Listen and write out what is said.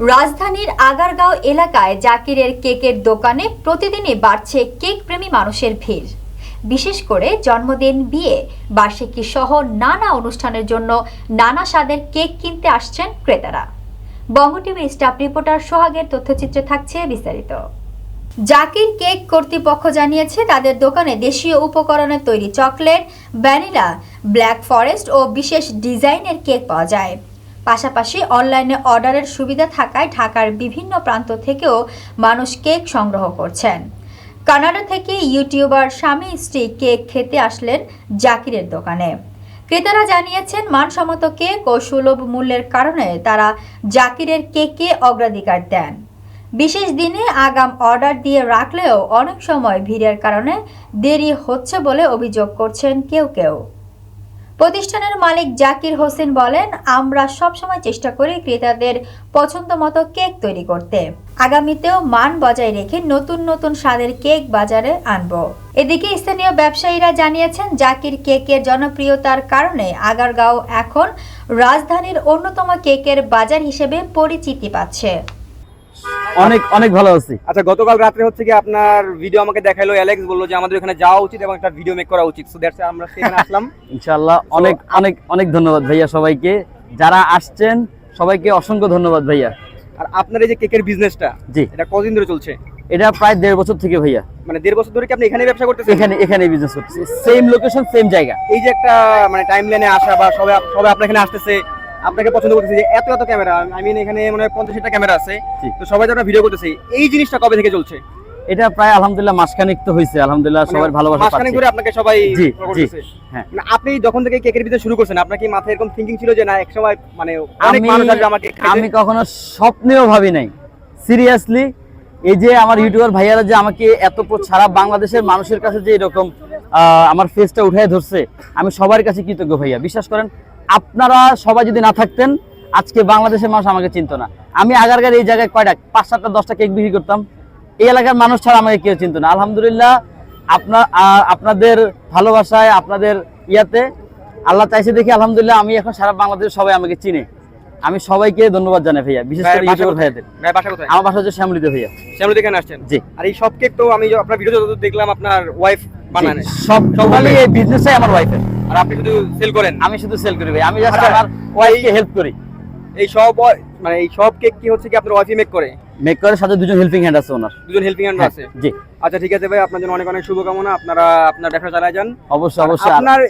রাজধানীর আগারগাঁও এলাকায় জাকিরের কেকের দোকানে প্রতিদিনই বাড়ছে কেক প্রেমী মানুষের ভিড়। বিশেষ করে জন্মদিন, বিয়ে, বার্ষিকী সহ নানা অনুষ্ঠানের জন্য নানা স্বাদের কেক কিনতে আসছেন ক্রেতারা। বঙ্গ টিভি স্টাফ রিপোর্টার সোহাগের তথ্যচিত্রে থাকছে বিস্তারিত। জাকির কেক কর্তৃপক্ষ জানিয়েছে, তাদের দোকানে দেশীয় উপকরণে তৈরি চকলেট, ভ্যানিলা, ব্ল্যাক ফরেস্ট ও বিশেষ ডিজাইনের কেক পাওয়া যায়। পাশাপাশি অনলাইনে অর্ডারের সুবিধা থাকায় ঢাকার বিভিন্ন প্রান্ত থেকেও মানুষ কেক সংগ্রহ করছেন। কানাডা থেকে ইউটিউবার স্বামী স্ত্রী কেক খেতে আসলেন জাকিরের দোকানে। ক্রেতারা জানিয়েছেন, মানসম্মত কেক ও সুলভ মূল্যের কারণে তারা জাকিরের কেককে অগ্রাধিকার দেন। বিশেষ দিনে আগাম অর্ডার দিয়ে রাখলেও অনেক সময় ভিড়ের কারণে দেরি হচ্ছে বলে অভিযোগ করছেন কেউ কেউ। প্রতিষ্ঠানের মালিক জাকির হোসেন বলেন, আমরা সবসময় চেষ্টা করি ক্রেতাদের পছন্দ মতো কেক তৈরি করতে। আগামীতেও মান বজায় রেখে নতুন নতুন স্বাদের কেক বাজারে আনব। এদিকে স্থানীয় ব্যবসায়ীরা জানিয়েছেন, জাকির কেকের জনপ্রিয়তার কারণে আগারগাঁও এখন রাজধানীর অন্যতম কেকের বাজার হিসেবে পরিচিতি পাচ্ছে। অনেক অনেক ভালো আছি। আচ্ছা গতকাল রাত্রে হচ্ছে কি আপনার ভিডিও আমাকে দেখাইলো অ্যালেক্স বলল যে আমাদের ওখানে যাওয়া উচিত এবং একটা ভিডিও মেক করা উচিত। সো দ্যাটস আমরা সেখানে আসলাম। ইনশাআল্লাহ অনেক অনেক অনেক ধন্যবাদ ভাইয়া সবাইকে। যারা আসছেন সবাইকে অসংখ্য ধন্যবাদ ভাইয়া। আর আপনার এই যে কেকের বিজনেসটা জি। এটা কতদিন ধরে চলছে? এটা প্রায় দেড় বছর থেকে ভাইয়া। মানে দেড় বছর ধরে কি আপনি এখানে ব্যবসা করতেছেন? এখানে এখানে বিজনেস করছি সেম লোকেশন সেম জায়গা। এই যে একটা মানে টাইম লাইনে আসা বা সবাই সবাই আপনার এখানে আসতেছে আপনাকে পছন্দ করতেছে যে এত এত ক্যামেরা আই মিন এখানে মনে পঞ্চাশটা ক্যামেরা আছে। তো সবাই যারা ভিডিও করতেছে এই জিনিসটা কবে থেকে চলছে? এটা প্রায় আলহামদুলিল্লাহ মাসখানিক তো হয়েছে আলহামদুলিল্লাহ সবার ভালোবাসা মানে পাচ্ছি ঘুরে আপনাকে সবাই জি, জি, হ্যাঁ। মানে আপনি যখন থেকে কেকের বিজনেস শুরু করছেন আপনার কি মাথায় এরকম থিঙ্কিং ছিল যে না এক সময় মানে অনেক আমি মানুষ আসবে আমাকে আমি কখনো স্বপ্নেও ভাবি নাই। সিরিয়াসলি এই যে আমার ইউটিউবার ভাইয়ারা যে আমাকে এত সারা বাংলাদেশের মানুষের কাছে যে এরকম আহ, আমার ফেসটা উঠায় ধরছে আমি সবার কাছে কৃতজ্ঞ ভাইয়া। বিশ্বাস করেন আপনারা সবাই যদি না থাকতেন আজকে বাংলাদেশের মানুষ আমাকে চিনতো না। আমি আগারগার এই জায়গায় কয়টা পাঁচ সাতটা দশটা কেক বিক্রি করতাম। এই এলাকার মানুষ ছাড়া আমাকে কেউ চিনতো না। আলহামদুলিল্লাহ আপনার আপনাদের ভালোবাসায় আপনাদের ইয়াতে আল্লাহ চাইছে দেখি আলহামদুলিল্লাহ আমি এখন সারা বাংলাদেশ সবাই আমাকে চিনে। আমি সবাইকে ধন্যবাদ জানাই ভাইয়া বিশেষ করে ইউটিউবার ভাইয়াদের। আমার বাসা হচ্ছে শ্যামলিতে ভাইয়া। শ্যামলী থেকে আসছেন? জি। আর এই সব কেক তো আমি আপনার ভিডিও দেখলাম আপনার ওয়াইফ বানানে। সব টোটালি এই বিজনেসটাই আমার ওয়াইফের আর আপনি শুধু সেল করেন? আমি শুধু সেল করি ভাই। আমি জাস্ট আচ্ছা, আমার ওয়াইফকে হেল্প করি। এই সব মানে এই সব কেক কি হচ্ছে কি আপনার ওয়াইফই মেক করে? মেক করে সাথে দুজন হেল্পিং হ্যান্ড আছে ওনার। দুজন হেল্পিং হ্যান্ড হ্যাঁ, আছে? জি। আচ্ছা ঠিক আছে ভাই আপনার জন্য অনেক অনেক শুভকামনা। আপনারা আপনার ব্যবসা চালায় যান। অবশ্যই অবশ্যই। আপনার